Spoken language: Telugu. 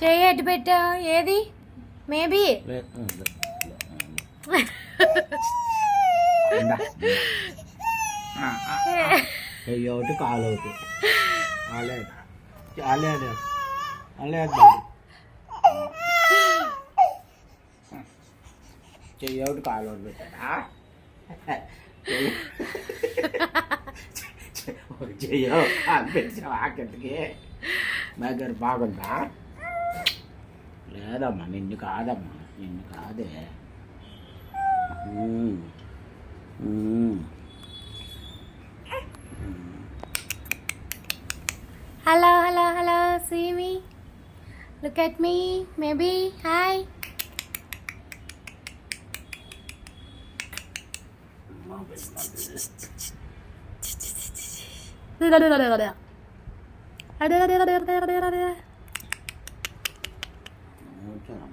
చేయి ఎటు పెట్టా? ఏది? మేబీ. ఒకటి కాలు ఒకటి. అలేదు అలేదు చెయ్యి ఒకటి కాలు ఒకటి పెట్టాడా చెయ్యి- ఒక చెయ్యో మా దగ్గర బాగుందా? లేదమ్మా నిన్ను కాదమ్మా నిన్ను కాదే మ్మ్. మ్మ్. Hello hello hello see me look at me maybe hi అదే అదే అదే అదే అదే అదే Hoşçakalın.